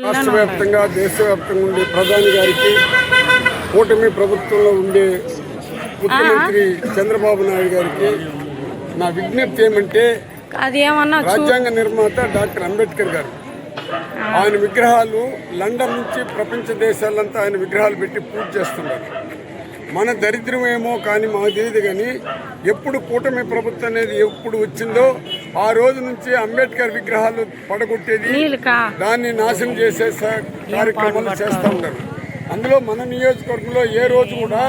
రాష్ట్ర వ్యాప్తంగా దేశవ్యాప్తంగా ఉండే ప్రధాని గారికి కూటమి ప్రభుత్వంలో ఉండే ముఖ్యమంత్రి చంద్రబాబు నాయుడు గారికి నా విజ్ఞప్తి ఏమంటే రాజ్యాంగ నిర్మాత డాక్టర్ అంబేద్కర్ గారు. ఆయన విగ్రహాలు లండన్ నుంచి ప్రపంచ దేశాలంతా ఆయన విగ్రహాలు పెట్టి పూజ చేస్తున్నారు మన దరిద్రం ఏమో కానీ మాకు తెలియదు కానీ ఎప్పుడు కూటమి ప్రభుత్వం అనేది ఎప్పుడు వచ్చిందో ఆ రోజు నుంచి అంబేద్కర్ విగ్రహాలు పడగొట్టేది దాన్ని నాశనం చేసే కార్యక్రమాలు చేస్తూ ఉంటారు అందులో మన నియోజకవర్గంలో ఏ రోజు కూడా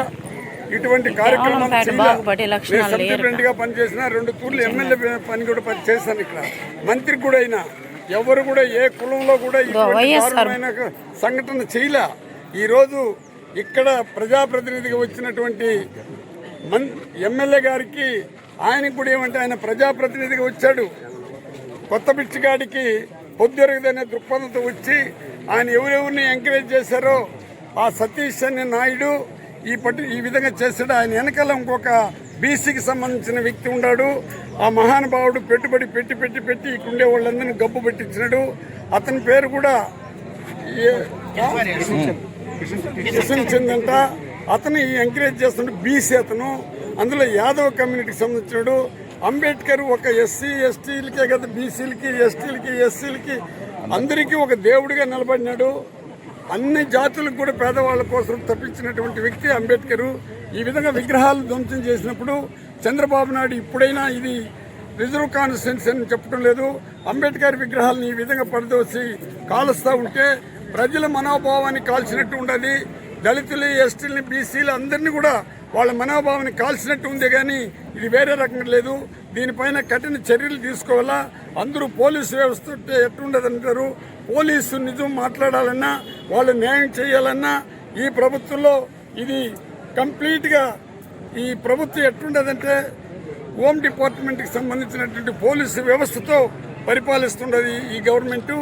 ఇటువంటి కార్యక్రమాలు గా పనిచేసిన రెండు తూర్లు ఎమ్మెల్యే పని కూడా చేశాను ఇక్కడ. మంత్రి కూడా అయినా ఎవరు కూడా ఏ కులంలో కూడా సంఘటన చేయలే. ఈ రోజు ఇక్కడ ప్రజాప్రతినిధిగా వచ్చినటువంటి మన్ ఎమ్మెల్యే గారికి ఆయనకు కూడా ఏమంటే ఆయన ప్రజాప్రతినిధిగా వచ్చాడు. కొత్త బిచ్చిగాడికి పొద్దురగదనే దృక్పథంతో వచ్చి ఆయన ఎవరెవరిని ఎంకరేజ్ చేశారో ఆ సతీష్ అనే నాయుడు ఈ పట్టి ఈ విధంగా చేశాడు. ఆయన వెనకాల ఇంకొక బీసీకి సంబంధించిన వ్యక్తి ఉన్నాడు. ఆ మహానుభావుడు పెట్టుబడి పెట్టి పెట్టి పెట్టి ఇక్కడ ఉండే వాళ్ళందరినీ గబ్బు పెట్టించినాడు. అతని పేరు కూడా కిషన్ చంద్ అంట. అతను ఎంకరేజ్ చేస్తున్న బీసీ అతను అందులో యాదవ్ కమ్యూనిటీకి సంబంధించినాడు అంబేద్కర్ ఒక ఎస్సీ ఎస్టీలకే కదా బీసీలకి ఎస్టీలకి ఎస్సీలకి అందరికీ ఒక దేవుడిగా నిలబడినాడు. అన్ని జాతులకు కూడా పేదవాళ్ళ కోసం తప్పించినటువంటి వ్యక్తి అంబేద్కర్. ఈ విధంగా విగ్రహాలు ధ్వంసం చేసినప్పుడు చంద్రబాబు నాయుడు ఇప్పుడైనా ఇది రిజర్వ్ కాన్స్టిట్యున్సీ అని చెప్పడం లేదు. అంబేద్కర్ విగ్రహాలను ఈ విధంగా పడదోసి కాలుస్తూ ఉంటే ప్రజల మనోభావాన్ని కాల్చినట్టు ఉండదు. దళితులు ఎస్టీలని బీసీలు అందరినీ కూడా వాళ్ళ మనోభావాన్ని కాల్చినట్టు ఉంది కానీ ఇది వేరే రకంగా లేదు. దీనిపైన కఠిన చర్యలు తీసుకోవాలా? అందరూ పోలీసు వ్యవస్థ ఉంటే ఎట్టుండదంటారు పోలీసు నిజం మాట్లాడాలన్నా వాళ్ళు న్యాయం చేయాలన్నా ఈ ప్రభుత్వంలో ఇది కంప్లీట్గా ఈ ప్రభుత్వం ఎట్టుండదంటే హోమ్ డిపార్ట్మెంట్కి సంబంధించినటువంటి పోలీసు వ్యవస్థతో పరిపాలిస్తున్నది ఈ గవర్నమెంటు.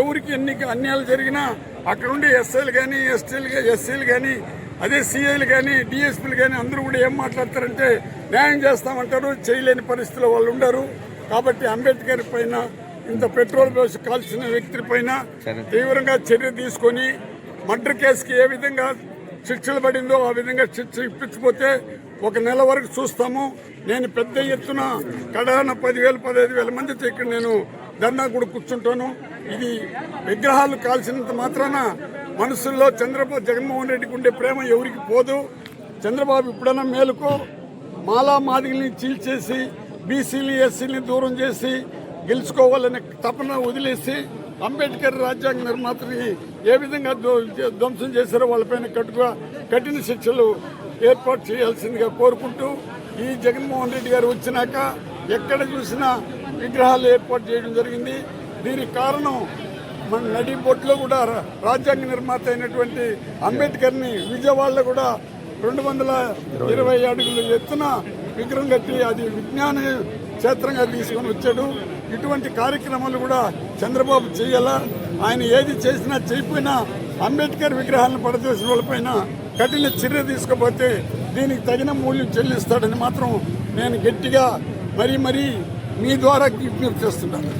ఎవరికి ఎన్ని అన్యాయాలు జరిగినా అక్కడ ఉండే ఎస్ఐలు కానీ ఎస్టీలు ఎస్సీలు కానీ అదే సిఐలు కానీ డిఎస్పీలు కానీ అందరూ కూడా ఏం మాట్లాడతారంటే న్యాయం చేస్తామంటారు చేయలేని పరిస్థితిలో వాళ్ళు ఉండరు. కాబట్టి అంబేద్కర్ పైన ఇంత పెట్రోల్ పోసి కాల్చిన వ్యక్తి పైన తీవ్రంగా చర్య తీసుకొని మర్డర్ కేసుకి ఏ విధంగా శిక్షలు పడిందో ఆ విధంగా శిక్ష ఇప్పించకపోతే ఒక నెల వరకు చూస్తాము. నేను పెద్ద ఎత్తున కడాన పదివేలు పదహైదు వేల మందితో ఇక్కడ నేను ధర్నా కూడా కూర్చుంటాను. ఇది విగ్రహాలు కాల్సినంత మాత్రాన మనసుల్లో చంద్రబాబు జగన్మోహన్ రెడ్డికి ఉండే ప్రేమ ఎవరికి పోదు. చంద్రబాబు ఇప్పుడన్నా మేలుకో? మాలా మాదిగల్ని చీల్చేసి బీసీలు ఎస్సీని దూరం చేసి గెలుచుకోవాలనే తపన వదిలేసి అంబేద్కర్ రాజ్యాంగ నిర్మాతని ఏ విధంగా ధ్వంసం చేశారో వాళ్ళపైన కట్టుగా కఠిన శిక్షలు ఏర్పాటు చేయాల్సిందిగా కోరుకుంటూ ఈ జగన్మోహన్ రెడ్డి గారు వచ్చినాక ఎక్కడ చూసినా విగ్రహాలు ఏర్పాటు చేయడం జరిగింది. దీనికి కారణం మన నడి బొట్లో కూడా రా- రాజ్యాంగ నిర్మాత అయినటువంటి అంబేద్కర్ని విజయవాడలో కూడా రెండు వందల ఇరవై అడుగుల ఎత్తున విగ్రహం కట్టి అది విజ్ఞాన క్షేత్రంగా తీసుకొని వచ్చాడు. ఇటువంటి కార్యక్రమాలు కూడా చంద్రబాబు చేయాలా? ఆయన ఏది చేసినా చేయకపోయినా అంబేద్కర్ విగ్రహాలను పడదోసిన వాళ్ళపైన కఠిన చర్య తీసుకోపోతే దీనికి తగిన మూల్యం చెల్లిస్తాడని మాత్రం నేను గట్టిగా మరీ మరీ మీ ద్వారా విజ్ఞప్తి చేస్తున్నాను